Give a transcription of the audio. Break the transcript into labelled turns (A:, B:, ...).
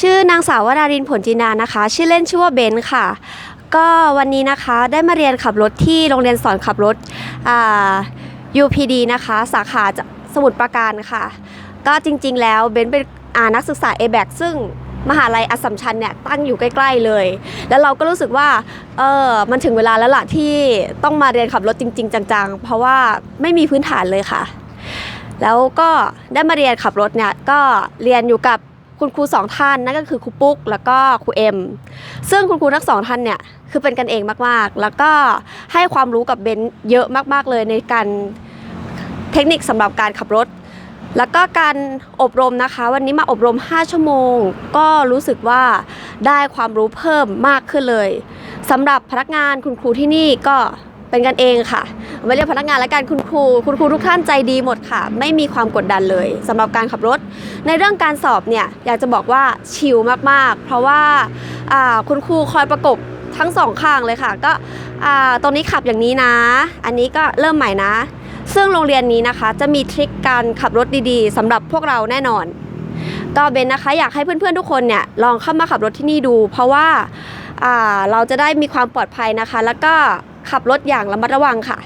A: ชื่อนางสาววรารินผลจินานะคะ ชื่อเล่นชื่อว่าเบนค่ะ ก็วันนี้นะคะได้มาเรียนขับรถที่โรงเรียนสอนขับรถอ่า UPD นะคะ สาขาสมุทรปราการค่ะ ก็จริงๆแล้วเบนเป็นนักศึกษา a b a c ซึ่งมหาลัยอัสสัมชัญเนี่ยตั้งอยู่ใกล้ ๆเลย แล้วเราก็รู้สึกว่าเออมันถึงเวลาแล้วล่ะที่ต้องมาเรียนขับรถจริง ๆ จังๆ เพราะว่าไม่มีพื้นฐานเลยค่ะ แล้วก็ได้มาเรียนขับรถเนี่ยก็เรียนอยู่กับ คุณครูสองท่านนั่นก็คือครูปุ๊ก แล้วก็ครูเอ็มซึ่งคุณครูทั้งสองท่านเนี่ยคือเป็นกันเองมากๆ แล้วก็ให้ความรู้กับเบนเยอะมากๆเลยในการเทคนิคสำหรับการขับรถ แล้วก็การอบรมนะคะ วันนี้มาอบรม 5 ชั่วโมง ก็รู้สึกว่าได้ความรู้เพิ่มมากขึ้นเลยสำหรับพนักงานคุณครูที่นี่ก็ เป็นกันเองค่ะ ไม่เรียกพนักงานและการคุณครู คุณครูทุกท่านใจดีหมดค่ะ ไม่มีความกดดันเลยสำหรับการขับรถ ในเรื่องการสอบเนี่ยอยากจะบอกว่าชิลมากๆ เพราะว่าคุณครูคอยประกบทั้งสองข้างเลยค่ะ ก็ตรงนี้ขับอย่างนี้นะ อันนี้ก็เริ่มใหม่นะ ซึ่งโรงเรียนนี้นะคะจะมีทริคการขับรถดีๆสำหรับพวกเราแน่นอน ก็เบนนะคะอยากให้เพื่อนๆทุกคนเนี่ยลองเข้ามาขับรถที่นี่ดู เพราะว่าเราจะได้มีความปลอดภัยนะคะ แล้วก็ ขับรถอย่างระมัดระวังค่ะ